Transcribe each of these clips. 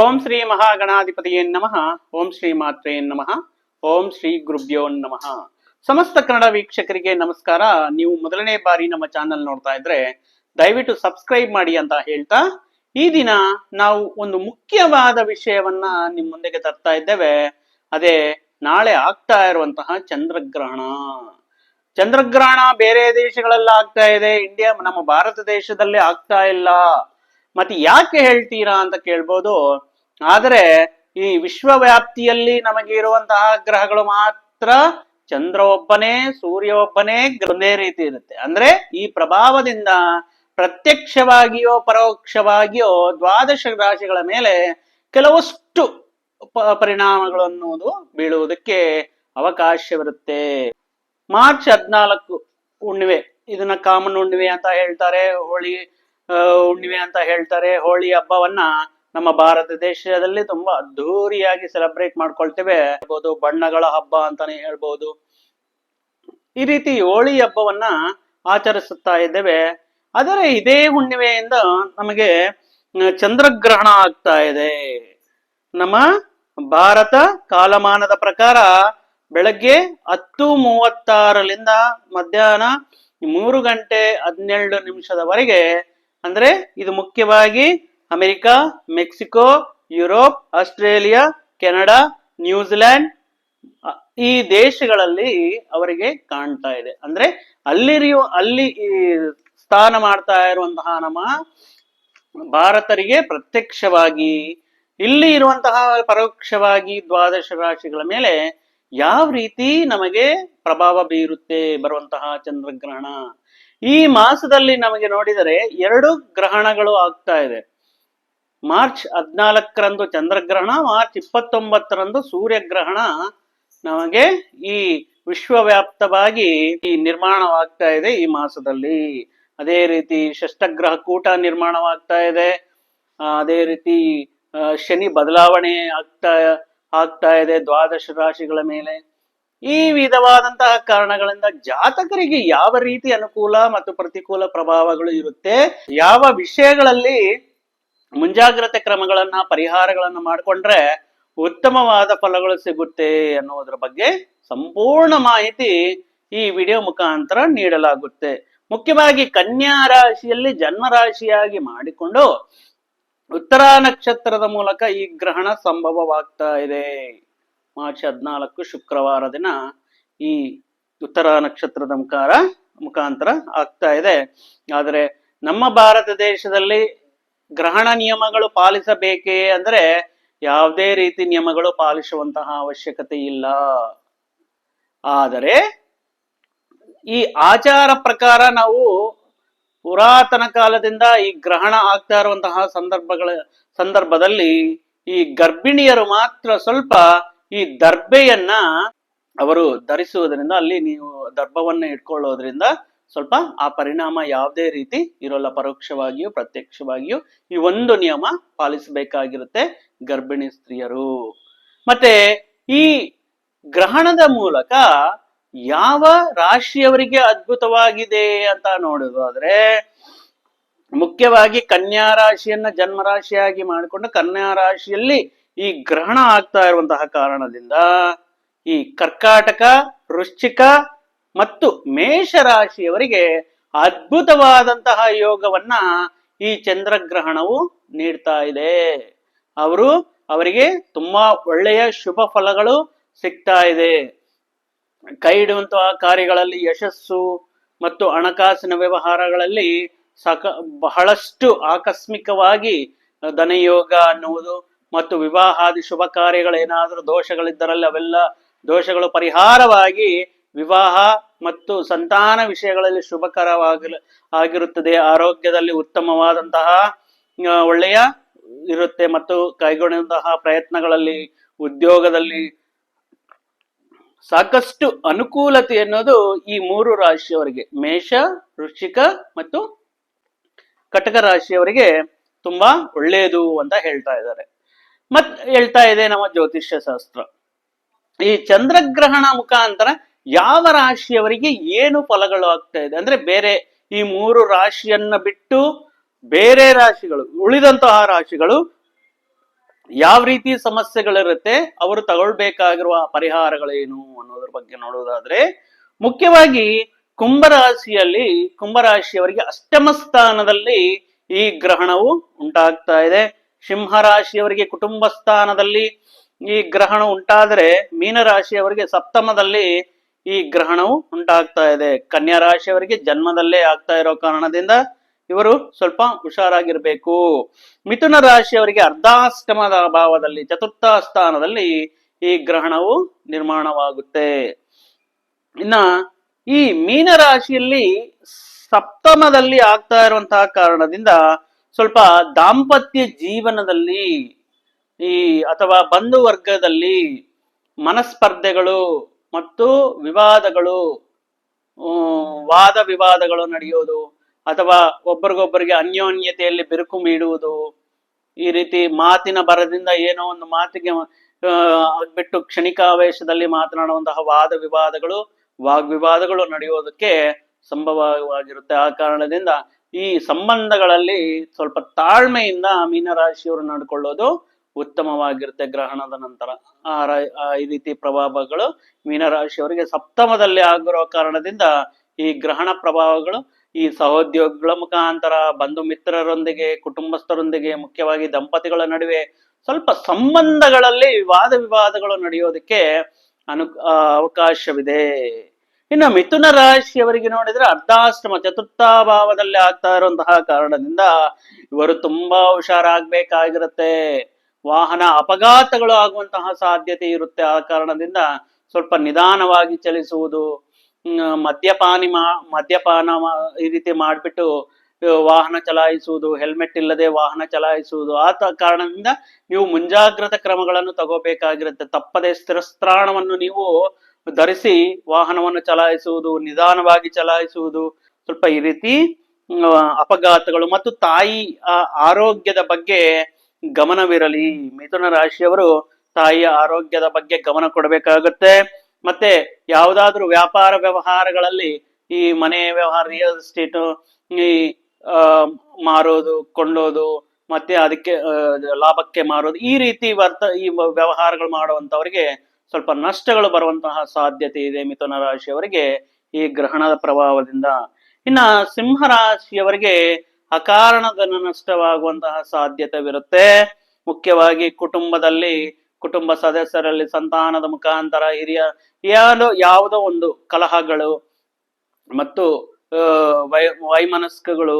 ಓಂ ಶ್ರೀ ಮಹಾಗಣಾಧಿಪತಿಯೇ ನಮಃ. ಓಂ ಶ್ರೀ ಮಾತ್ರೇ ನಮಃ. ಓಂ ಶ್ರೀ ಗುರುಭ್ಯೋ ನಮಃ. ಸಮಸ್ತ ಕನ್ನಡ ವೀಕ್ಷಕರಿಗೆ ನಮಸ್ಕಾರ. ನೀವು ಮೊದಲನೇ ಬಾರಿ ನಮ್ಮ ಚಾನೆಲ್ ನೋಡ್ತಾ ಇದ್ರೆ ದಯವಿಟ್ಟು ಸಬ್ಸ್ಕ್ರೈಬ್ ಮಾಡಿ ಅಂತ ಹೇಳ್ತಾ, ಈ ದಿನ ನಾವು ಒಂದು ಮುಖ್ಯವಾದ ವಿಷಯವನ್ನ ನಿಮ್ಮ ಮುಂದೆಗೆ ತರ್ತಾ ಇದ್ದೇವೆ. ಅದೇ ನಾಳೆ ಆಗ್ತಾ ಇರುವಂತಹ ಚಂದ್ರಗ್ರಹಣ. ಚಂದ್ರಗ್ರಹಣ ಬೇರೆ ದೇಶಗಳೆಲ್ಲ ಆಗ್ತಾ ಇದೆ. ಇಂಡಿಯಾ, ನಮ್ಮ ಭಾರತ ದೇಶದಲ್ಲಿ ಆಗ್ತಾ ಇಲ್ಲ. ಮತ್ತೆ ಯಾಕೆ ಹೇಳ್ತೀರಾ ಅಂತ ಕೇಳ್ಬೋದು. ಆದರೆ ಈ ವಿಶ್ವವ್ಯಾಪ್ತಿಯಲ್ಲಿ ನಮಗೆ ಇರುವಂತಹ ಗ್ರಹಗಳು ಮಾತ್ರ ಚಂದ್ರ ಒಬ್ಬನೇ, ಸೂರ್ಯ ಒಬ್ಬನೇ ಒಂದೇ ರೀತಿ ಇರುತ್ತೆ. ಅಂದ್ರೆ ಈ ಪ್ರಭಾವದಿಂದ ಪ್ರತ್ಯಕ್ಷವಾಗಿಯೋ, ಪರೋಕ್ಷವಾಗಿಯೋ ದ್ವಾದಶ ರಾಶಿಗಳ ಮೇಲೆ ಕೆಲವಷ್ಟು ಪರಿಣಾಮಗಳು ಅನ್ನುವುದು ಬೀಳುವುದಕ್ಕೆ ಅವಕಾಶವಿರುತ್ತೆ. ಮಾರ್ಚ್ ಹದಿನಾಲ್ಕು ಹುಣ್ಣಿಮೆ ಇದನ್ನ ಕಾಮನ್ ಹುಣ್ಣಿಮೆ ಅಂತ ಹೇಳ್ತಾರೆ. ಹೋಳಿ ಹುಣ್ಣಿಮೆ ಅಂತ ಹೇಳ್ತಾರೆ. ಹೋಳಿ ಹಬ್ಬವನ್ನ ನಮ್ಮ ಭಾರತ ದೇಶದಲ್ಲಿ ತುಂಬಾ ಅದ್ಧೂರಿಯಾಗಿ ಸೆಲೆಬ್ರೇಟ್ ಮಾಡ್ಕೊಳ್ತೇವೆ. ಹೇಳ್ಬೋದು, ಬಣ್ಣಗಳ ಹಬ್ಬ ಅಂತಾನೆ ಹೇಳ್ಬೋದು. ಈ ರೀತಿ ಹೋಳಿ ಹಬ್ಬವನ್ನ ಆಚರಿಸುತ್ತಾ ಇದ್ದೇವೆ. ಆದರೆ ಇದೇ ಹುಣ್ಣಿಮೆಯಿಂದ ನಮಗೆ ಚಂದ್ರಗ್ರಹಣ ಆಗ್ತಾ ಇದೆ. ನಮ್ಮ ಭಾರತ ಕಾಲಮಾನದ ಪ್ರಕಾರ ಬೆಳಗ್ಗೆ ಹತ್ತು ಮೂವತ್ತಾರರಿಂದ ಮಧ್ಯಾಹ್ನ ಮೂರು ಗಂಟೆ ಹದಿನೇಳು ನಿಮಿಷದವರೆಗೆ ಅಂದ್ರೆ ಇದು ಮುಖ್ಯವಾಗಿ America, Mexico, Europe, Australia, Canada, New Zealand ಈ ದೇಶಗಳಲ್ಲಿ ಅವರಿಗೆ ಕಾಣ್ತಾ ಇದೆ. ಅಂದ್ರೆ ಅಲ್ಲಿರಿಯು ಅಲ್ಲಿ ಸ್ಥಾನ ಮಾಡ್ತಾ ಇರುವಂತಹ ನಮ್ಮ ಭಾರತರಿಗೆ ಪ್ರತ್ಯಕ್ಷವಾಗಿ, ಇಲ್ಲಿ ಇರುವಂತಹ ಪರೋಕ್ಷವಾಗಿ ದ್ವಾದಶ ರಾಶಿಗಳ ಮೇಲೆ ಯಾವ ರೀತಿ ನಮಗೆ ಪ್ರಭಾವ ಬೀರುತ್ತೆ ಬರುವಂತಹ ಚಂದ್ರಗ್ರಹಣ? ಈ ಮಾಸದಲ್ಲಿ ನಮಗೆ ನೋಡಿದರೆ ಎರಡು ಗ್ರಹಣಗಳು ಆಗ್ತಾ ಇದೆ. ಮಾರ್ಚ್ ಹದಿನಾಲ್ಕರಂದು ಚಂದ್ರಗ್ರಹಣ, ಮಾರ್ಚ್ ಇಪ್ಪತ್ತೊಂಬತ್ತರಂದು ಸೂರ್ಯಗ್ರಹಣ. ನಮಗೆ ಈ ವಿಶ್ವವ್ಯಾಪ್ತವಾಗಿ ಈ ನಿರ್ಮಾಣವಾಗ್ತಾ ಇದೆ ಈ ಮಾಸದಲ್ಲಿ. ಅದೇ ರೀತಿ ಷಷ್ಟಗ್ರಹ ಕೂಟ ನಿರ್ಮಾಣವಾಗ್ತಾ ಇದೆ. ಅದೇ ರೀತಿ ಶನಿ ಬದಲಾವಣೆ ಆಗ್ತಾ ಆಗ್ತಾ ಇದೆ ದ್ವಾದಶ ರಾಶಿಗಳ ಮೇಲೆ. ಈ ವಿಧವಾದಂತಹ ಕಾರಣಗಳಿಂದ ಜಾತಕರಿಗೆ ಯಾವ ರೀತಿ ಅನುಕೂಲ ಮತ್ತು ಪ್ರತಿಕೂಲ ಪ್ರಭಾವಗಳು ಇರುತ್ತೆ, ಯಾವ ವಿಷಯಗಳಲ್ಲಿ ಮುಂಜಾಗ್ರತೆ ಕ್ರಮಗಳನ್ನ, ಪರಿಹಾರಗಳನ್ನ ಮಾಡಿಕೊಂಡ್ರೆ ಉತ್ತಮವಾದ ಫಲಗಳು ಸಿಗುತ್ತೆ ಅನ್ನೋದ್ರ ಬಗ್ಗೆ ಸಂಪೂರ್ಣ ಮಾಹಿತಿ ಈ ವಿಡಿಯೋ ಮುಖಾಂತರ ನೀಡಲಾಗುತ್ತೆ. ಮುಖ್ಯವಾಗಿ ಕನ್ಯಾ ರಾಶಿಯಲ್ಲಿ ಜನ್ಮ ರಾಶಿಯಾಗಿ ಮಾಡಿಕೊಂಡು ಉತ್ತರ ನಕ್ಷತ್ರದ ಮೂಲಕ ಈ ಗ್ರಹಣ ಸಂಭವವಾಗ್ತಾ ಇದೆ. ಮಾರ್ಚ್ ಹದಿನಾಲ್ಕು ಶುಕ್ರವಾರ ದಿನ ಈ ಉತ್ತರ ನಕ್ಷತ್ರದ ಮುಖಾರ ಮುಖಾಂತರ ಆಗ್ತಾ ಇದೆ. ಆದರೆ ನಮ್ಮ ಭಾರತ ದೇಶದಲ್ಲಿ ಗ್ರಹಣ ನಿಯಮಗಳು ಪಾಲಿಸಬೇಕೇ ಅಂದ್ರೆ ಯಾವುದೇ ರೀತಿ ನಿಯಮಗಳು ಪಾಲಿಸುವಂತಹ ಅವಶ್ಯಕತೆ ಇಲ್ಲ. ಆದರೆ ಈ ಆಚಾರ ಪ್ರಕಾರ ನಾವು ಪುರಾತನ ಕಾಲದಿಂದ ಈ ಗ್ರಹಣ ಆಗ್ತಾ ಇರುವಂತಹ ಸಂದರ್ಭಗಳ ಸಂದರ್ಭದಲ್ಲಿ ಈ ಗರ್ಭಿಣಿಯರು ಮಾತ್ರ ಸ್ವಲ್ಪ ಈ ದರ್ಬೆಯನ್ನ ಅವರು ಧರಿಸುವುದರಿಂದ, ಅಲ್ಲಿ ನೀವು ದರ್ಭವನ್ನ ಇಟ್ಕೊಳ್ಳೋದ್ರಿಂದ ಸ್ವಲ್ಪ ಆ ಪರಿಣಾಮ ಯಾವುದೇ ರೀತಿ ಇರೋಲ್ಲ. ಪರೋಕ್ಷವಾಗಿಯೂ, ಪ್ರತ್ಯಕ್ಷವಾಗಿಯೂ ಈ ಒಂದು ನಿಯಮ ಪಾಲಿಸಬೇಕಾಗಿರುತ್ತೆ ಗರ್ಭಿಣಿ ಸ್ತ್ರೀಯರು. ಮತ್ತೆ ಈ ಗ್ರಹಣದ ಮೂಲಕ ಯಾವ ರಾಶಿಯವರಿಗೆ ಅದ್ಭುತವಾಗಿದೆ ಅಂತ ನೋಡೋದಾದ್ರೆ ಮುಖ್ಯವಾಗಿ ಕನ್ಯಾ ರಾಶಿಯನ್ನ ಜನ್ಮ ರಾಶಿಯಾಗಿ ಮಾಡಿಕೊಂಡು ಕನ್ಯಾ ರಾಶಿಯಲ್ಲಿ ಈ ಗ್ರಹಣ ಆಗ್ತಾ ಇರುವಂತಹ ಕಾರಣದಿಂದ ಈ ಕರ್ಕಾಟಕ, ವೃಶ್ಚಿಕ ಮತ್ತು ಮೇಷರಾಶಿಯವರಿಗೆ ಅದ್ಭುತವಾದಂತಹ ಯೋಗವನ್ನ ಈ ಚಂದ್ರಗ್ರಹಣವು ನೀಡ್ತಾ ಇದೆ. ಅವರು ಅವರಿಗೆ ತುಂಬಾ ಒಳ್ಳೆಯ ಶುಭ ಫಲಗಳು ಸಿಗ್ತಾ ಇದೆ. ಕೈ ಇಡುವಂತಹ ಕಾರ್ಯಗಳಲ್ಲಿ ಯಶಸ್ಸು ಮತ್ತು ಹಣಕಾಸಿನ ವ್ಯವಹಾರಗಳಲ್ಲಿ ಸಕ, ಬಹಳಷ್ಟು ಆಕಸ್ಮಿಕವಾಗಿ ಧನಯೋಗ ಅನ್ನುವುದು ಮತ್ತು ವಿವಾಹಾದಿ ಶುಭ ಕಾರ್ಯಗಳೇನಾದರೂ ದೋಷಗಳಿದ್ದರಲ್ಲಿ ಅವೆಲ್ಲ ದೋಷಗಳು ಪರಿಹಾರವಾಗಿ ವಿವಾಹ ಮತ್ತು ಸಂತಾನ ವಿಷಯಗಳಲ್ಲಿ ಶುಭಕರವಾಗಿ ಆಗಿರುತ್ತದೆ. ಆರೋಗ್ಯದಲ್ಲಿ ಉತ್ತಮವಾದಂತಹ ಒಳ್ಳೆಯ ಇರುತ್ತೆ ಮತ್ತು ಕೈಗೊಂಡಂತಹ ಪ್ರಯತ್ನಗಳಲ್ಲಿ, ಉದ್ಯೋಗದಲ್ಲಿ ಸಾಕಷ್ಟು ಅನುಕೂಲತೆ ಅನ್ನೋದು ಈ ಮೂರು ರಾಶಿಯವರಿಗೆ. ಮೇಷ, ವೃಶ್ಚಿಕ ಮತ್ತು ಕಟಕ ರಾಶಿಯವರಿಗೆ ತುಂಬಾ ಒಳ್ಳೆಯದು ಅಂತ ಹೇಳ್ತಾ ಇದ್ದಾರೆ. ಮತ್ ಹೇಳ್ತಾ ಇದೆ ನಮ್ಮ ಜ್ಯೋತಿಷ್ಯ ಶಾಸ್ತ್ರ. ಈ ಚಂದ್ರಗ್ರಹಣ ಮುಖಾಂತರ ಯಾವ ರಾಶಿಯವರಿಗೆ ಏನು ಫಲಗಳು ಆಗ್ತಾ ಇದೆ? ಅಂದ್ರೆ ಬೇರೆ ಈ ಮೂರು ರಾಶಿಯನ್ನ ಬಿಟ್ಟು ಬೇರೆ ರಾಶಿಗಳು, ಉಳಿದಂತಹ ರಾಶಿಗಳು ಯಾವ ರೀತಿ ಸಮಸ್ಯೆಗಳಿರುತ್ತೆ, ಅವರು ತಗೊಳ್ಬೇಕಾಗಿರುವ ಪರಿಹಾರಗಳೇನು ಅನ್ನೋದ್ರ ಬಗ್ಗೆ ನೋಡೋದಾದ್ರೆ ಮುಖ್ಯವಾಗಿ ಕುಂಭರಾಶಿಯಲ್ಲಿ ಕುಂಭರಾಶಿಯವರಿಗೆ ಅಷ್ಟಮ ಸ್ಥಾನದಲ್ಲಿ ಈ ಗ್ರಹಣವು ಉಂಟಾಗ್ತಾ ಇದೆ. ಸಿಂಹರಾಶಿಯವರಿಗೆ ಕುಟುಂಬ ಸ್ಥಾನದಲ್ಲಿ ಈ ಗ್ರಹಣ ಉಂಟಾದರೆ ಮೀನರಾಶಿಯವರಿಗೆ ಸಪ್ತಮದಲ್ಲಿ ಈ ಗ್ರಹಣವು ಉಂಟಾಗ್ತಾ ಇದೆ. ಕನ್ಯಾ ರಾಶಿಯವರಿಗೆ ಜನ್ಮದಲ್ಲೇ ಆಗ್ತಾ ಇರೋ ಕಾರಣದಿಂದ ಇವರು ಸ್ವಲ್ಪ ಹುಷಾರಾಗಿರ್ಬೇಕು. ಮಿಥುನ ರಾಶಿಯವರಿಗೆ ಅರ್ಧಾಷ್ಟಮದ ಭಾವದಲ್ಲಿ ಚತುರ್ಥ ಸ್ಥಾನದಲ್ಲಿ ಈ ಗ್ರಹಣವು ನಿರ್ಮಾಣವಾಗುತ್ತೆ. ಇನ್ನ ಈ ಮೀನ ರಾಶಿಯಲ್ಲಿ ಸಪ್ತಮದಲ್ಲಿ ಆಗ್ತಾ ಇರುವಂತಹ ಕಾರಣದಿಂದ ಸ್ವಲ್ಪ ದಾಂಪತ್ಯ ಜೀವನದಲ್ಲಿ ಈ ಅಥವಾ ಬಂಧು ವರ್ಗದಲ್ಲಿ ಮನಸ್ಪರ್ಧೆಗಳು ಮತ್ತು ವಿವಾದಗಳು ವಾದ ವಿವಾದಗಳು ನಡೆಯೋದು ಅಥವಾ ಒಬ್ಬರಿಗೊಬ್ಬರಿಗೆ ಅನ್ಯೋನ್ಯತೆಯಲ್ಲಿ ಬಿರುಕು ನೀಡುವುದು ಈ ರೀತಿ ಮಾತಿನ ಬರದಿಂದ ಏನೋ ಒಂದು ಮಾತಿಗೆ ಬಿಟ್ಟು ಕ್ಷಣಿಕಾವೇಶದಲ್ಲಿ ಮಾತನಾಡುವಂತಹ ವಾದ ವಿವಾದಗಳು, ವಾಗ್ವಿವಾದಗಳು ನಡೆಯೋದಕ್ಕೆ ಸಂಭವವಾಗಿರುತ್ತೆ. ಆ ಕಾರಣದಿಂದ ಈ ಸಂಬಂಧಗಳಲ್ಲಿ ಸ್ವಲ್ಪ ತಾಳ್ಮೆಯಿಂದ ಮೀನರಾಶಿಯವರು ನಡ್ಕೊಳ್ಳೋದು ಉತ್ತಮವಾಗಿರುತ್ತೆ ಗ್ರಹಣದ ನಂತರ. ಆ ಈ ರೀತಿ ಪ್ರಭಾವಗಳು ಮೀನರಾಶಿಯವರಿಗೆ ಸಪ್ತಮದಲ್ಲಿ ಆಗಿರೋ ಕಾರಣದಿಂದ ಈ ಗ್ರಹಣ ಪ್ರಭಾವಗಳು, ಈ ಸಹೋದ್ಯೋಗಿಗಳ ಮುಖಾಂತರ, ಬಂಧು ಮಿತ್ರರೊಂದಿಗೆ, ಕುಟುಂಬಸ್ಥರೊಂದಿಗೆ, ಮುಖ್ಯವಾಗಿ ದಂಪತಿಗಳ ನಡುವೆ ಸ್ವಲ್ಪ ಸಂಬಂಧಗಳಲ್ಲಿ ವಾದ ವಿವಾದಗಳು ನಡೆಯೋದಕ್ಕೆ ಅನು ಅವಕಾಶವಿದೆ. ಇನ್ನು ಮಿಥುನ ರಾಶಿಯವರಿಗೆ ನೋಡಿದ್ರೆ ಅರ್ಧಾಶ್ರಮ, ಚತುರ್ಥ ಭಾವದಲ್ಲಿ ಆಗ್ತಾ ಇರುವಂತಹ ಕಾರಣದಿಂದ ಇವರು ತುಂಬಾ ಹುಷಾರಾಗ್ಬೇಕಾಗಿರುತ್ತೆ. ವಾಹನ ಅಪಘಾತಗಳು ಆಗುವಂತಹ ಸಾಧ್ಯತೆ ಇರುತ್ತೆ. ಆ ಕಾರಣದಿಂದ ಸ್ವಲ್ಪ ನಿಧಾನವಾಗಿ ಚಲಿಸುವುದು ಮದ್ಯಪಾನಿ ಮಾ, ಮದ್ಯಪಾನ ಈ ರೀತಿ ಮಾಡಿಬಿಟ್ಟು ವಾಹನ ಚಲಾಯಿಸುವುದು ಹೆಲ್ಮೆಟ್ ಇಲ್ಲದೆ ವಾಹನ ಚಲಾಯಿಸುವುದು, ಆ ಕಾರಣದಿಂದ ನೀವು ಮುಂಜಾಗ್ರತಾ ಕ್ರಮಗಳನ್ನು ತಗೋಬೇಕಾಗಿರುತ್ತೆ. ತಪ್ಪದೆ ಸ್ಥಿರಸ್ತ್ರಾಣವನ್ನು ನೀವು ಧರಿಸಿ ವಾಹನವನ್ನು ಚಲಾಯಿಸುವುದು, ನಿಧಾನವಾಗಿ ಚಲಾಯಿಸುವುದು, ಸ್ವಲ್ಪ ಈ ರೀತಿ ಅಪಘಾತಗಳು ಮತ್ತು ತಾಯಿ ಆರೋಗ್ಯದ ಬಗ್ಗೆ ಗಮನವಿರಲಿ. ಮಿಥುನ ರಾಶಿಯವರು ತಾಯಿಯ ಆರೋಗ್ಯದ ಬಗ್ಗೆ ಗಮನ ಕೊಡಬೇಕಾಗುತ್ತೆ. ಮತ್ತೆ ಯಾವುದಾದ್ರೂ ವ್ಯಾಪಾರ ವ್ಯವಹಾರಗಳಲ್ಲಿ ಈ ಮನೆ ವ್ಯವಹಾರ ರಿಯಲ್ ಎಸ್ಟೇಟ್ ಈ ಮಾರೋದು, ಕೊಂಡೋದು, ಮತ್ತೆ ಅದಕ್ಕೆ ಲಾಭಕ್ಕೆ ಮಾರೋದು ಈ ರೀತಿ ವರ್ತ, ಈ ವ್ಯವಹಾರಗಳು ಮಾಡುವಂತವರಿಗೆ ಸ್ವಲ್ಪ ನಷ್ಟಗಳು ಬರುವಂತಹ ಸಾಧ್ಯತೆ ಇದೆ ಮಿಥುನ ರಾಶಿಯವರಿಗೆ ಈ ಗ್ರಹಣದ ಪ್ರಭಾವದಿಂದ. ಇನ್ನ ಸಿಂಹ ರಾಶಿಯವರಿಗೆ ಅಕಾರಣದ ನಷ್ಟವಾಗುವಂತಹ ಸಾಧ್ಯತೆವಿರುತ್ತೆ. ಮುಖ್ಯವಾಗಿ ಕುಟುಂಬದಲ್ಲಿ ಕುಟುಂಬ ಸದಸ್ಯರಲ್ಲಿ ಸಂತಾನದ ಮುಖಾಂತರ ಹಿರಿಯ ಯಾವುದೋ ಯಾವುದೋ ಒಂದು ಕಲಹಗಳು ಮತ್ತು ವೈ ವೈಮನಸ್ಕಗಳು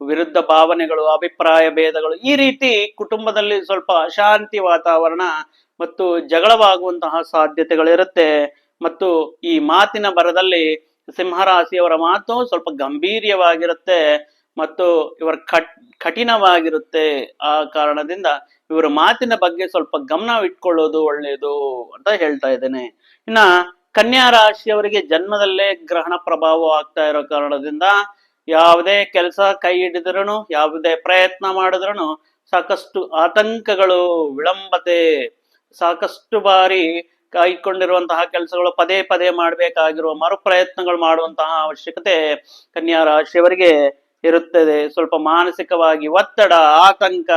ವಿರುದ್ಧ ಭಾವನೆಗಳು, ಅಭಿಪ್ರಾಯ ಭೇದಗಳು ಈ ರೀತಿ ಕುಟುಂಬದಲ್ಲಿ ಸ್ವಲ್ಪ ಅಶಾಂತಿ ವಾತಾವರಣ ಮತ್ತು ಜಗಳವಾಗುವಂತಹ ಸಾಧ್ಯತೆಗಳಿರುತ್ತೆ. ಮತ್ತು ಈ ಮಾತಿನ ಬರದಲ್ಲಿ ಸಿಂಹರಾಶಿಯವರ ಮಾತು ಸ್ವಲ್ಪ ಗಂಭೀರ್ಯವಾಗಿರುತ್ತೆ ಮತ್ತು ಇವರ ಕಟ್, ಕಠಿಣವಾಗಿರುತ್ತೆ. ಆ ಕಾರಣದಿಂದ ಇವರ ಮಾತಿನ ಬಗ್ಗೆ ಸ್ವಲ್ಪ ಗಮನ ಇಟ್ಕೊಳ್ಳೋದು ಒಳ್ಳೆಯದು ಅಂತ ಹೇಳ್ತಾ ಇದ್ದೇನೆ. ಇನ್ನ ಕನ್ಯಾ ರಾಶಿಯವರಿಗೆ ಜನ್ಮದಲ್ಲೇ ಗ್ರಹಣ ಪ್ರಭಾವ ಆಗ್ತಾ ಇರೋ ಕಾರಣದಿಂದ ಯಾವುದೇ ಕೆಲಸ ಕೈ ಹಿಡಿದ್ರೂ ಯಾವುದೇ ಪ್ರಯತ್ನ ಮಾಡಿದ್ರೂ ಸಾಕಷ್ಟು ಆತಂಕಗಳು, ವಿಳಂಬತೆ, ಸಾಕಷ್ಟು ಬಾರಿ ಕಾಯ್ಕೊಂಡಿರುವಂತಹ ಕೆಲಸಗಳು ಪದೇ ಪದೇ ಮಾಡಬೇಕಾಗಿರುವ ಮರು ಪ್ರಯತ್ನಗಳು ಮಾಡುವಂತಹ ಅವಶ್ಯಕತೆ ಕನ್ಯಾ ರಾಶಿಯವರಿಗೆ ಇರುತ್ತದೆ. ಸ್ವಲ್ಪ ಮಾನಸಿಕವಾಗಿ ಒತ್ತಡ, ಆತಂಕ,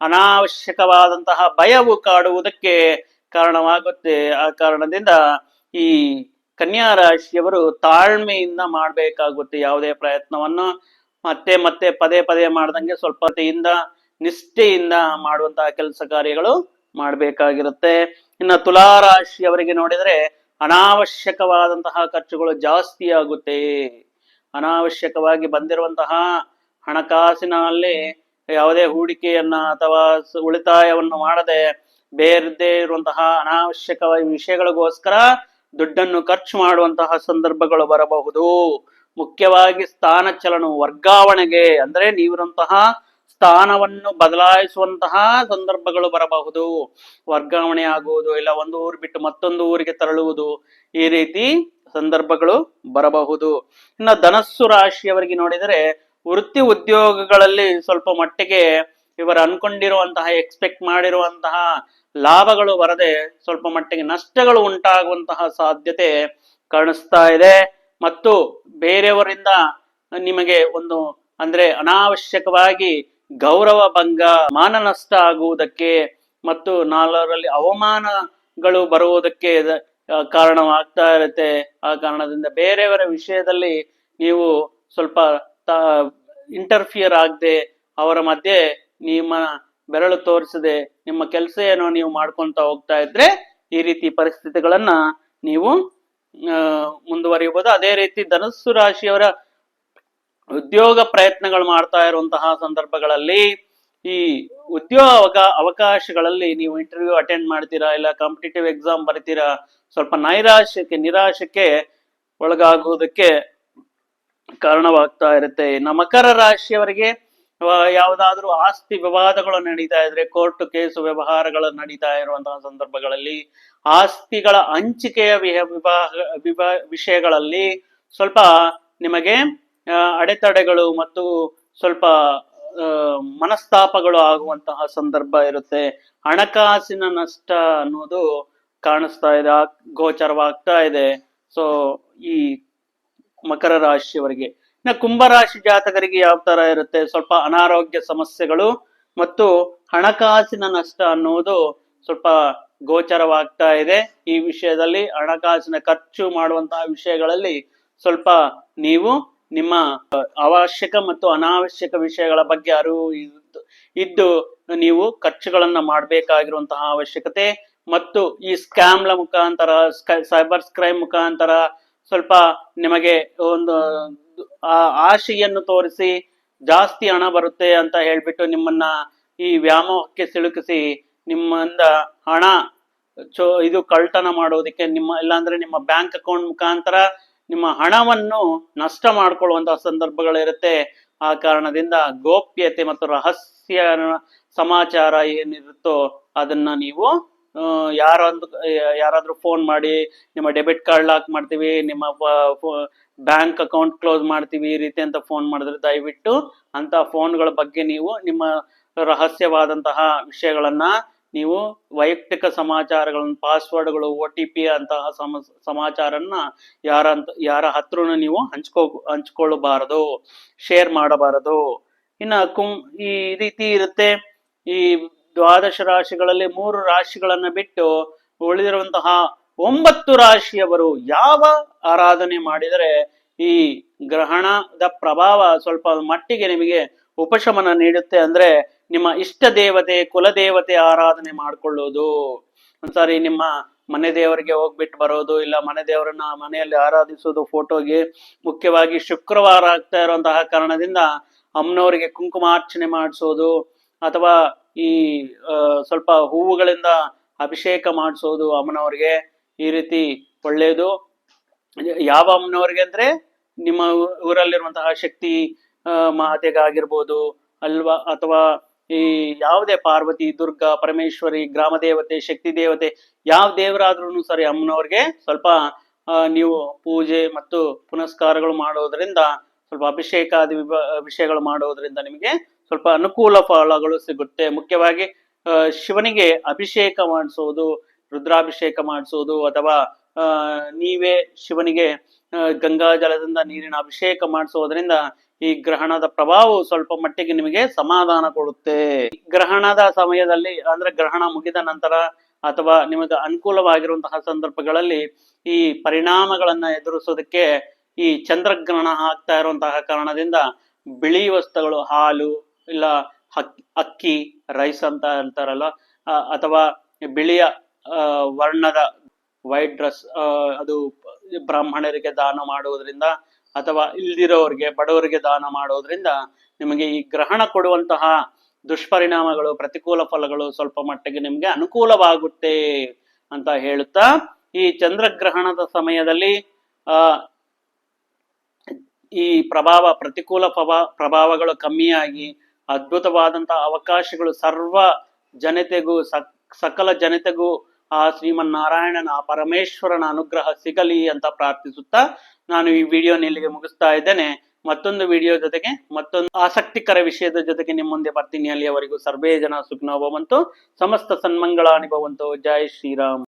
ಅನಾವಶ್ಯಕವಾದಂತಹ ಭಯವು ಕಾಡುವುದಕ್ಕೆ ಕಾರಣವಾಗುತ್ತೆ. ಆ ಕಾರಣದಿಂದ ಈ ಕನ್ಯಾ ರಾಶಿಯವರು ತಾಳ್ಮೆಯಿಂದ ಮಾಡಬೇಕಾಗುತ್ತೆ ಯಾವುದೇ ಪ್ರಯತ್ನವನ್ನು. ಮತ್ತೆ ಮತ್ತೆ ಪದೇ ಪದೇ ಮಾಡ್ದಂಗೆ ಸ್ವಲ್ಪತೆಯಿಂದ, ನಿಷ್ಠೆಯಿಂದ ಮಾಡುವಂತಹ ಕೆಲಸ ಕಾರ್ಯಗಳು ಮಾಡಬೇಕಾಗಿರುತ್ತೆ. ಇನ್ನು ತುಲಾ ರಾಶಿಯವರಿಗೆ ನೋಡಿದ್ರೆ ಅನಾವಶ್ಯಕವಾದಂತಹ ಖರ್ಚುಗಳು ಜಾಸ್ತಿ ಆಗುತ್ತೆ. ಅನಾವಶ್ಯಕವಾಗಿ ಬಂದಿರುವಂತಹ ಹಣಕಾಸಿನಲ್ಲಿ ಯಾವುದೇ ಹೂಡಿಕೆಯನ್ನ ಅಥವಾ ಉಳಿತಾಯವನ್ನು ಮಾಡದೆ ಬೇರದೇ ಇರುವಂತಹ ಅನಾವಶ್ಯಕವಾಗಿ ವಿಷಯಗಳಿಗೋಸ್ಕರ ದುಡ್ಡನ್ನು ಖರ್ಚು ಮಾಡುವಂತಹ ಸಂದರ್ಭಗಳು ಬರಬಹುದು. ಮುಖ್ಯವಾಗಿ ಸ್ಥಾನ ಚಲನ ವರ್ಗಾವಣೆಗೆ ಅಂದ್ರೆ ನೀವಿರುವಂತಹ ಸ್ಥಾನವನ್ನು ಬದಲಾಯಿಸುವಂತಹ ಸಂದರ್ಭಗಳು ಬರಬಹುದು. ವರ್ಗಾವಣೆ ಆಗುವುದು ಇಲ್ಲ, ಒಂದು ಊರು ಬಿಟ್ಟು ಮತ್ತೊಂದು ಊರಿಗೆ ತೆರಳುವುದು ಈ ರೀತಿ ಸಂದರ್ಭಗಳು ಬರಬಹುದು. ಇನ್ನು ಧನಸ್ಸು ರಾಶಿಯವರಿಗೆ ನೋಡಿದರೆ ವೃತ್ತಿ ಉದ್ಯೋಗಗಳಲ್ಲಿ ಸ್ವಲ್ಪ ಮಟ್ಟಿಗೆ ಇವರು ಅನ್ಕೊಂಡಿರುವಂತಹ ಎಕ್ಸ್ಪೆಕ್ಟ್ ಮಾಡಿರುವಂತಹ ಲಾಭಗಳು ಬರದೆ ಸ್ವಲ್ಪ ಮಟ್ಟಿಗೆ ನಷ್ಟಗಳು ಉಂಟಾಗುವಂತಹ ಸಾಧ್ಯತೆ ಕಾಣಿಸ್ತಾ ಇದೆ. ಮತ್ತು ಬೇರೆಯವರಿಂದ ನಿಮಗೆ ಒಂದು ಅಂದ್ರೆ ಅನಾವಶ್ಯಕವಾಗಿ ಗೌರವ ಭಂಗ, ಮಾನ ನಷ್ಟ ಆಗುವುದಕ್ಕೆ ಮತ್ತು ನಾಲ್ವರಲ್ಲಿ ಅವಮಾನಗಳು ಬರುವುದಕ್ಕೆ ಕಾರಣವಾಗ್ತಾ ಇರುತ್ತೆ. ಆ ಕಾರಣದಿಂದ ಬೇರೆಯವರ ವಿಷಯದಲ್ಲಿ ನೀವು ಸ್ವಲ್ಪ ಇಂಟರ್ಫಿಯರ್ ಆಗದೆ ಅವರ ಮಧ್ಯೆ ನಿಮ್ಮ ಬೆರಳು ತೋರಿಸದೆ ನಿಮ್ಮ ಕೆಲಸ ಏನೋ ನೀವು ಮಾಡ್ಕೊಂತ ಹೋಗ್ತಾ ಇದ್ರೆ ಈ ರೀತಿ ಪರಿಸ್ಥಿತಿಗಳನ್ನ ನೀವು ಮುಂದುವರಿಯಬಹುದು. ಅದೇ ರೀತಿ ಧನಸ್ಸು ರಾಶಿಯವರ ಉದ್ಯೋಗ ಪ್ರಯತ್ನಗಳು ಮಾಡ್ತಾ ಇರುವಂತಹ ಸಂದರ್ಭಗಳಲ್ಲಿ ಈ ಉದ್ಯೋಗ ಅವಕಾಶಗಳಲ್ಲಿ ನೀವು ಇಂಟರ್ವ್ಯೂ ಅಟೆಂಡ್ ಮಾಡ್ತೀರಾ ಇಲ್ಲ ಕಾಂಪಿಟೇಟಿವ್ ಎಕ್ಸಾಮ್ ಬರ್ತೀರಾ? ಸ್ವಲ್ಪ ನೈರಾಶ್ಯಕ್ಕೆ ನಿರಾಶಕ್ಕೆ ಒಳಗಾಗುವುದಕ್ಕೆ ಕಾರಣವಾಗ್ತಾ ಇರುತ್ತೆ. ಇನ್ನು ಮಕರ ರಾಶಿಯವರಿಗೆ ಯಾವುದಾದ್ರೂ ಆಸ್ತಿ ವಿವಾದಗಳು ನಡೀತಾ ಇದ್ರೆ, ಕೋರ್ಟ್ ಕೇಸು ವ್ಯವಹಾರಗಳು ನಡೀತಾ ಇರುವಂತಹ ಸಂದರ್ಭಗಳಲ್ಲಿ, ಆಸ್ತಿಗಳ ಹಂಚಿಕೆಯ ವಿವಾಹ ವಿಷಯಗಳಲ್ಲಿ ಸ್ವಲ್ಪ ನಿಮಗೆ ಅಡೆತಡೆಗಳು ಮತ್ತು ಸ್ವಲ್ಪ ಮನಸ್ತಾಪಗಳು ಆಗುವಂತಹ ಸಂದರ್ಭ ಇರುತ್ತೆ. ಹಣಕಾಸಿನ ನಷ್ಟ ಅನ್ನೋದು ಕಾಣಿಸ್ತಾ ಇದೆ ಗೋಚರವಾಗ್ತಾ ಇದೆ. ಸೊ ಈ ಮಕರ ರಾಶಿಯವರಿಗೆ. ಇನ್ನು ಕುಂಭರಾಶಿ ಜಾತಕರಿಗೆ ಯಾವ ತರ ಇರುತ್ತೆ? ಸ್ವಲ್ಪ ಅನಾರೋಗ್ಯ ಸಮಸ್ಯೆಗಳು ಮತ್ತು ಹಣಕಾಸಿನ ನಷ್ಟ ಅನ್ನುವುದು ಸ್ವಲ್ಪ ಗೋಚರವಾಗ್ತಾ ಇದೆ. ಈ ವಿಷಯದಲ್ಲಿ ಹಣಕಾಸಿನ ಖರ್ಚು ಮಾಡುವಂತಹ ವಿಷಯಗಳಲ್ಲಿ ಸ್ವಲ್ಪ ನೀವು ನಿಮ್ಮ ಅವಶ್ಯಕ ಮತ್ತು ಅನಾವಶ್ಯಕ ವಿಷಯಗಳ ಬಗ್ಗೆ ಅರಿವು ಇದ್ದು- ನೀವು ಖರ್ಚುಗಳನ್ನ ಮಾಡಬೇಕಾಗಿರುವಂತಹ ಅವಶ್ಯಕತೆ ಮತ್ತು ಈ ಸ್ಕ್ಯಾಮ್ಲ ಮುಖಾಂತರ ಸೈಬರ್ ಕ್ರೈಮ್ ಮುಖಾಂತರ ಸ್ವಲ್ಪ ನಿಮಗೆ ಒಂದು ಆಶೆಯನ್ನು ತೋರಿಸಿ ಜಾಸ್ತಿ ಹಣ ಬರುತ್ತೆ ಅಂತ ಹೇಳ್ಬಿಟ್ಟು ನಿಮ್ಮನ್ನ ಈ ವ್ಯಾಮೋಹಕ್ಕೆ ಸಿಲುಕಿಸಿ ನಿಮ್ಮಿಂದ ಹಣ ಚೋ ಇದು ಕಳ್ತನ ಮಾಡೋದಕ್ಕೆ ನಿಮ್ಮ ಇಲ್ಲಾಂದ್ರೆ ನಿಮ್ಮ ಬ್ಯಾಂಕ್ ಅಕೌಂಟ್ ಮುಖಾಂತರ ನಿಮ್ಮ ಹಣವನ್ನು ನಷ್ಟ ಮಾಡ್ಕೊಳ್ಳುವಂತಹ ಸಂದರ್ಭಗಳಿರುತ್ತೆ. ಆ ಕಾರಣದಿಂದ ಗೋಪ್ಯತೆ ಮತ್ತು ರಹಸ್ಯ ಸಮಾಚಾರ ಏನಿರುತ್ತೋ ಅದನ್ನ ನೀವು ಆ, ಯಾರೊಂದು ಯಾರಾದ್ರೂ ಫೋನ್ ಮಾಡಿ ನಿಮ್ಮ ಡೆಬಿಟ್ ಕಾರ್ಡ್ ಲಾಕ್ ಮಾಡ್ತೀವಿ ನಿಮ್ಮ ಬ್ಯಾಂಕ್ ಅಕೌಂಟ್ ಕ್ಲೋಸ್ ಮಾಡ್ತೀವಿ ಈ ರೀತಿ ಅಂತ ಫೋನ್ ಮಾಡಿದ್ರೆ ದಯವಿಟ್ಟು ಅಂತ ಫೋನ್ಗಳ ಬಗ್ಗೆ ನೀವು ನಿಮ್ಮ ರಹಸ್ಯವಾದಂತಹ ವಿಷಯಗಳನ್ನ ನೀವು ವೈಯಕ್ತಿಕ ಸಮಾಚಾರಗಳನ್ನ ಪಾಸ್ವರ್ಡ್ಗಳು ಒ ಟಿ ಪಿ ಅಂತಹ ಸಮ ಸಮಾಚಾರನ್ನ ಯಾರ ಯಾರ ಹತ್ರನೂ ನೀವು ಹಂಚ್ಕೋ ಹಂಚ್ಕೊಳ್ಳಬಾರದು ಶೇರ್ ಮಾಡಬಾರದು. ಇನ್ನ ಕುಂ ಈ ರೀತಿ ಇರುತ್ತೆ. ಈ ದ್ವಾದಶ ರಾಶಿಗಳಲ್ಲಿ ಮೂರು ರಾಶಿಗಳನ್ನ ಬಿಟ್ಟು ಉಳಿದಿರುವಂತಹ ಒಂಬತ್ತು ರಾಶಿಯವರು ಯಾವ ಆರಾಧನೆ ಮಾಡಿದರೆ ಈ ಗ್ರಹಣದ ಪ್ರಭಾವ ಸ್ವಲ್ಪ ಮಟ್ಟಿಗೆ ನಿಮಗೆ ಉಪಶಮನ ನೀಡುತ್ತೆ ಅಂದ್ರೆ ನಿಮ್ಮ ಇಷ್ಟ ದೇವತೆ ಕುಲದೇವತೆ ಆರಾಧನೆ ಮಾಡ್ಕೊಳ್ಳೋದು. ಒಂದ್ಸಾರಿ ನಿಮ್ಮ ಮನೆ ದೇವರಿಗೆ ಹೋಗ್ಬಿಟ್ಟು ಬರೋದು, ಇಲ್ಲ ಮನೆ ದೇವರನ್ನ ಮನೆಯಲ್ಲಿ ಆರಾಧಿಸೋದು ಫೋಟೋಗೆ ಮುಖ್ಯವಾಗಿ ಶುಕ್ರವಾರ ಆಗ್ತಾ ಇರುವಂತಹ ಕಾರಣದಿಂದ ಅಮ್ಮನವರಿಗೆ ಕುಂಕುಮಾರ್ಚನೆ ಮಾಡಿಸೋದು, ಅಥವಾ ಈ ಸ್ವಲ್ಪ ಹೂವುಗಳಿಂದ ಅಭಿಷೇಕ ಮಾಡಿಸೋದು ಅಮ್ಮನವ್ರಿಗೆ ಈ ರೀತಿ ಒಳ್ಳೆಯದು. ಯಾವ ಅಮ್ಮನವ್ರಿಗೆ ಅಂದ್ರೆ ನಿಮ್ಮ ಊರಲ್ಲಿರುವಂತಹ ಶಕ್ತಿ ಮಾತೆಗಾಗಿರ್ಬೋದು ಅಲ್ವಾ? ಅಥವಾ ಈ ಯಾವುದೇ ಪಾರ್ವತಿ, ದುರ್ಗಾ, ಪರಮೇಶ್ವರಿ, ಗ್ರಾಮ ದೇವತೆ, ಶಕ್ತಿ ದೇವತೆ, ಯಾವ ದೇವರಾದ್ರೂ ಸರಿ ಅಮ್ಮನವ್ರಿಗೆ ಸ್ವಲ್ಪ ನೀವು ಪೂಜೆ ಮತ್ತು ಪುನಸ್ಕಾರಗಳು ಮಾಡೋದ್ರಿಂದ, ಸ್ವಲ್ಪ ಅಭಿಷೇಕಾದಿ ವಿಭ- ವಿಷಯಗಳು ಮಾಡೋದ್ರಿಂದ ನಿಮಗೆ ಸ್ವಲ್ಪ ಅನುಕೂಲ ಫಲಗಳು ಸಿಗುತ್ತೆ. ಮುಖ್ಯವಾಗಿ ಶಿವನಿಗೆ ಅಭಿಷೇಕ ಮಾಡಿಸೋದು, ರುದ್ರಾಭಿಷೇಕ ಮಾಡಿಸೋದು ಅಥವಾ ನೀವೇ ಶಿವನಿಗೆ ಗಂಗಾ ಜಲದಿಂದ ನೀರಿನ ಅಭಿಷೇಕ ಮಾಡಿಸೋದ್ರಿಂದ ಈ ಗ್ರಹಣದ ಪ್ರಭಾವವು ಸ್ವಲ್ಪ ಮಟ್ಟಿಗೆ ನಿಮಗೆ ಸಮಾಧಾನ ಕೊಡುತ್ತೆ. ಗ್ರಹಣದ ಸಮಯದಲ್ಲಿ, ಅಂದ್ರೆ ಗ್ರಹಣ ಮುಗಿದ ನಂತರ ಅಥವಾ ನಿಮಗೆ ಅನುಕೂಲವಾಗಿರುವಂತಹ ಸಂದರ್ಭಗಳಲ್ಲಿ ಈ ಪರಿಣಾಮಗಳನ್ನ ಎದುರಿಸೋದಕ್ಕೆ ಈ ಚಂದ್ರಗ್ರಹಣ ಆಗ್ತಾ ಇರುವಂತಹ ಕಾರಣದಿಂದ ಬಿಳಿ ವಸ್ತುಗಳು, ಹಾಲು ಇಲ್ಲ ಅಕ್ಕಿ ರೈಸ್ ಅಂತ ಅಂತಾರಲ್ಲ ಅಥವಾ ಬಿಳಿಯ ವರ್ಣದ ವೈಟ್ ಡ್ರೆಸ್ ಅದು ಬ್ರಾಹ್ಮಣರಿಗೆ ದಾನ ಮಾಡುವುದರಿಂದ ಅಥವಾ ಇಲ್ದಿರೋರಿಗೆ, ಬಡವರಿಗೆ ದಾನ ಮಾಡೋದ್ರಿಂದ ನಿಮಗೆ ಈ ಗ್ರಹಣ ಕೊಡುವಂತಹ ದುಷ್ಪರಿಣಾಮಗಳು, ಪ್ರತಿಕೂಲ ಫಲಗಳು ಸ್ವಲ್ಪ ಮಟ್ಟಿಗೆ ನಿಮಗೆ ಅನುಕೂಲವಾಗುತ್ತೆ ಅಂತ ಹೇಳುತ್ತಾ, ಈ ಚಂದ್ರಗ್ರಹಣದ ಸಮಯದಲ್ಲಿ, ಆ, ಈ ಪ್ರಭಾವ, ಪ್ರತಿಕೂಲ ಪ್ರಭಾ ಪ್ರಭಾವಗಳು ಕಮ್ಮಿಯಾಗಿ ಅದ್ಭುತವಾದಂತಹ ಅವಕಾಶಗಳು ಸರ್ವ ಜನತೆಗೂ, ಸಕ್, ಸಕಲ ಜನತೆಗೂ ಆ ಶ್ರೀಮನ್ನಾರಾಯಣನ, ಆ ಪರಮೇಶ್ವರನ ಅನುಗ್ರಹ ಸಿಗಲಿ ಅಂತ ಪ್ರಾರ್ಥಿಸುತ್ತಾ ನಾನು ಈ ವಿಡಿಯೋ ಇಲ್ಲಿಗೆ ಮುಗಿಸ್ತಾ ಇದ್ದೇನೆ. ಮತ್ತೊಂದು ವಿಡಿಯೋ ಜೊತೆಗೆ ಮತ್ತೊಂದು ಆಸಕ್ತಿಕರ ವಿಷಯದ ಜೊತೆಗೆ ನಿಮ್ಮ ಮುಂದೆ ಬರ್ತೀನಿ. ಅಲ್ಲಿಯವರೆಗೂ ಸರ್ವೇ ಜನ ಸುಖನೋ ಸಮಸ್ತ ಸನ್ಮಂಗಳ ಅನುಭವಂತು ಜೈ ಶ್ರೀರಾಮ್.